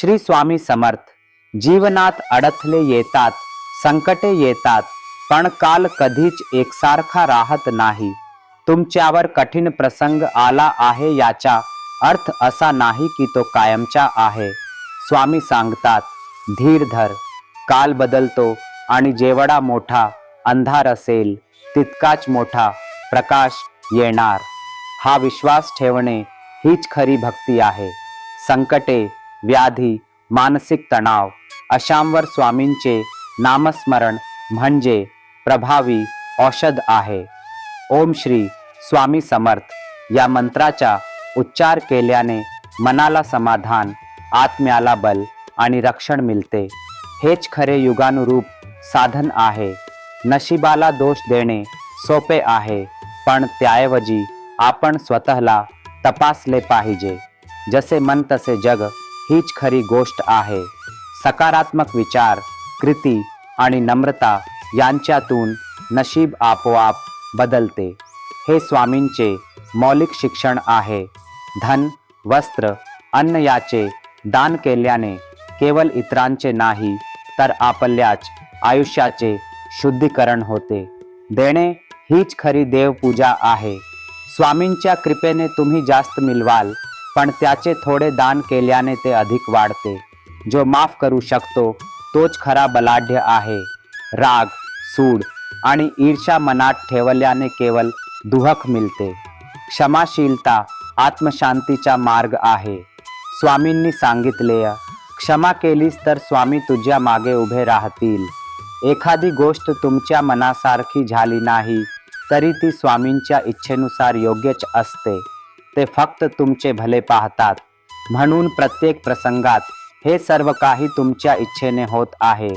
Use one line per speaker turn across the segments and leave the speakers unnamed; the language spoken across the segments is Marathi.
श्री स्वामी समर्थ. जीवनात अडथले येतात संकटे येतात पण काल कधीच एकसारखा राहत नाही. तुमच्यावर कठीण प्रसंग आला आहे याचा अर्थ असा नाही की तो कायमचा आहे. स्वामी सांगतात धीर धर काल बदलतो आणि जेवढा मोठा अंधार असेल तितकाच मोठा प्रकाश येणार. हा विश्वास ठेवणे हीच खरी भक्ती आहे. संकटे व्याधी मानसिक तणाव अशांवर स्वामींचे नामस्मरण म्हणजे प्रभावी औषध आहे. ओम श्री स्वामी समर्थ या मंत्राचा उच्चार केल्याने मनाला समाधान आत्म्याला बल आणि रक्षण मिळते. हेच खरे युगानुरूप साधन आहे. नशिबाला दोष देणे सोपे आहे पण त्याऐवजी आपण स्वतःला तपासले पाहिजे. जसे मन तसे जग हीच खरी गोष्ट आहे. सकारात्मक विचार कृती आणि नम्रता यांच्यातून नशीब आपोआप बदलते. हे स्वामींचे मौलिक शिक्षण आहे. धन वस्त्र अन्न याचे दान केल्याने केवळ इतरांचे नाही तर आपल्याच आयुष्याचे शुद्धीकरण होते. देणे हीच खरी देवपूजा आहे. स्वामींच्या कृपेने तुम्ही जास्त मिळवाल पण त्याचे थोडे दान केल्याने ते अधिक वाढते. जो माफ करू शकतो तोच खरा बलाढ्य आहे. राग सूड आणि ईर्षा मनात ठेवल्याने केवळ दुहक मिळते. क्षमाशीलता आत्मशांतीचा मार्ग आहे. स्वामींनी सांगितले क्षमा केलीस तर स्वामी तुझ्या मागे उभे राहतील. एखादी गोष्ट तुमच्या मनासारखी झाली नाही तरी ती स्वामींच्या इच्छेनुसार योग्यच असते. ते फक्त तुमचे भले पाहतात. म्हणून प्रत्येक प्रसंगात हे सर्व काही तुमच्या इच्छेने होत आहे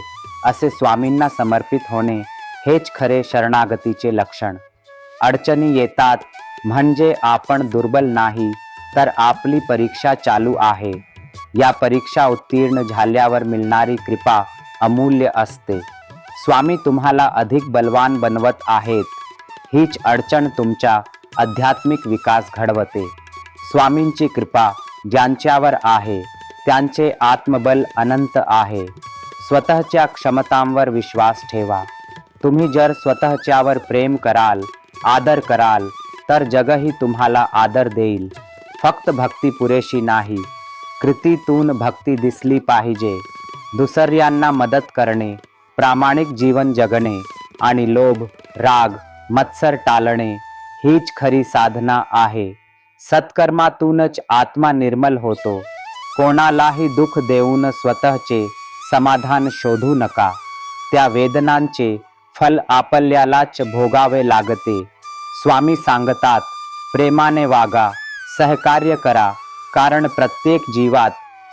असे स्वामींना समर्पित होणे हेच खरे शरणागतीचे लक्षण. अडचणी येतात म्हणजे आपण दुर्बल नाही तर आपली परीक्षा चालू आहे. या परीक्षा उत्तीर्ण झाल्यावर मिळणारी कृपा अमूल्य असते. स्वामी तुम्हाला अधिक बलवान बनवत आहेत. हीच अडचण तुमच्या आध्यात्मिक विकास घडवते. स्वामींची कृपा ज्यांच्यावर आहे त्यांचे आत्मबल अनंत आहे. स्वतःच्या क्षमतांवर विश्वास ठेवा. तुम्ही जर स्वतःच्यावर प्रेम कराल आदर कराल तर जगही तुम्हाला आदर देईल. फक्त भक्ती पुरेशी नाही. कृतीतून भक्ती दिसली पाहिजे. दुसऱ्यांना मदत करणे प्रामाणिक जीवन जगणे आणि लोभ राग मत्सर टाळणे हीच खरी साधना आहे. सत्कर्मातूनच आत्मा निर्मल होतो. कोणालाही दुःख देऊन स्वतःचे समाधान शोधू नका. त्या वेदनांचे फल आपल्यालाच भोगावे लागते. स्वामी सांगतात प्रेमाने वागा सहकार्य करा कारण प्रत्येक जीवात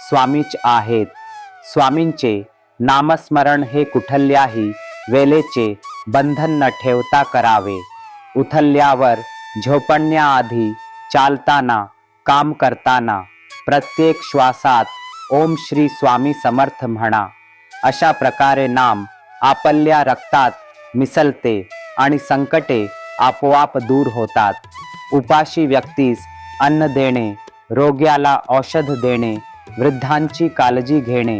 स्वामीच आहेत. स्वामींचे नामस्मरण हे कुठल्याही वेलेचे बंधन न ठेवता करावे. उथलल्यावर झोपण्याआधी चालताना काम करताना प्रत्येक श्वासात ओम श्री स्वामी समर्थ म्हणा. अशा प्रकारे नाम आपल्या रक्तात मिसलते आणि संकटे आपोआप दूर होतात. उपाशी व्यक्तीस अन्न देणे रोग्याला औषध देणे वृद्धांची काळजी घेणे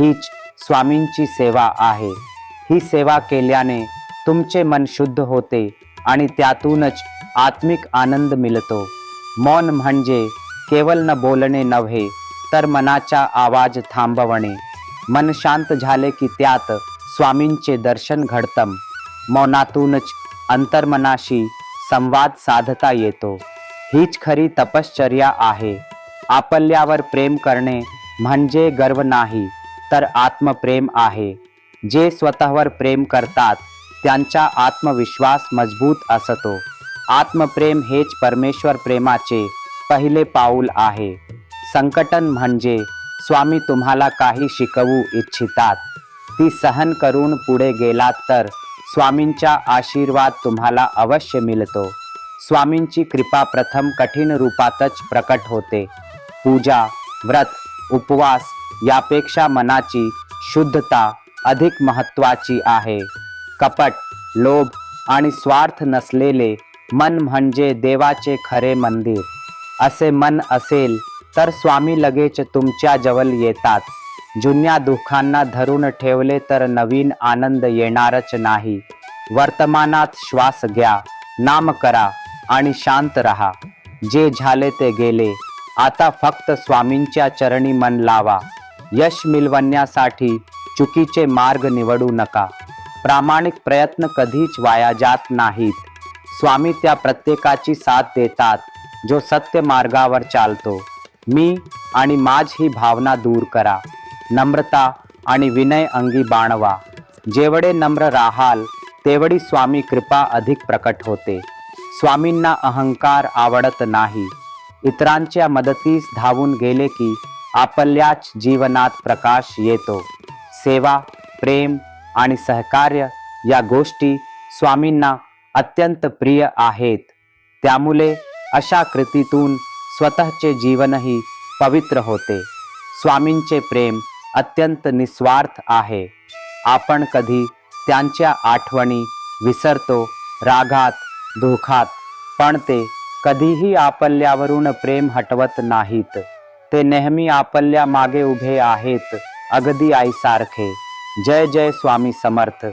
हीच स्वामींची सेवा आहे. ही सेवा केल्याने तुमचे मन शुद्ध होते आणि त्यातूनच आत्मिक आनंद मिळतो मौन म्हणजे केवळ न बोलणे नव्हे तर मनाचा आवाज थांबवणे. मन शांत झाले की त्यात स्वामींचे दर्शन घडतम मौनातूनच अंतर्मनाशी संवाद साधता येतो. हीच खरी तपश्चर्या आहे. आपल्यावर प्रेम करणे म्हणजे गर्व नाही तर आत्मप्रेम आहे. जे स्वतःवर प्रेम करतात त्यांचा आत्मविश्वास मजबूत असतो. आत्मप्रेम हेच परमेश्वर प्रेमाचे पहिले पाऊल आहे. संकटन म्हणजे स्वामी तुम्हाला काही शिकवू इच्छितात. ती सहन करून पुढे गेलात तर स्वामींचा आशीर्वाद तुम्हाला अवश्य मिळतो. स्वामींची कृपा प्रथम कठीण रूपातच प्रकट होते. पूजा व्रत उपवास यापेक्षा मनाची शुद्धता अधिक महत्वाची आहे. कपट लोभ आणि स्वार्थ नसलेले मन म्हणजे देवाचे खरे मंदिर. असे मन असेल तर स्वामी लगेच तुमच्या जवळ येतात. जुन्या दुःखांना धरून ठेवले तर नवीन आनंद येणारच नाही. वर्तमानात श्वास घ्या नाम करा आणि शांत रहा. जे झाले ते गेले. आता फक्त स्वामींच्या चरणी मन लावा. यश मिळवण्यासाठी चुकीचे मार्ग निवडू नका. प्रामाणिक प्रयत्न कधीच वाया जात नाहीत. स्वामी त्या प्रत्येकाची साथ देतात जो सत्य मार्गावर चालतो. मी आणि माझ ही भावना दूर करा. नम्रता आणि विनय अंगी बाणवा. जेवढे नम्र राहाल तेवढी स्वामी कृपा अधिक प्रकट होते. स्वामींना अहंकार आवडत नाही. इतरांच्या मदतीस धावून गेले की आपल्याच जीवनात प्रकाश येतो. सेवा प्रेम आणि सहकार्य या गोष्टी स्वामींना अत्यंत प्रिय आहेत. त्यामुळे अशा कृतीतून स्वतःचे जीवनही पवित्र होते. स्वामींचे प्रेम अत्यंत निस्वार्थ आहे. आपण कधी त्यांच्या आठवणी विसरतो रागात दुःखात पण ते कधीही आपल्यावरून प्रेम हटवत नाहीत. ते नेहमी आपल्या मागे उभे आहेत अगदी आईसारखे. जय जय स्वामी समर्थ।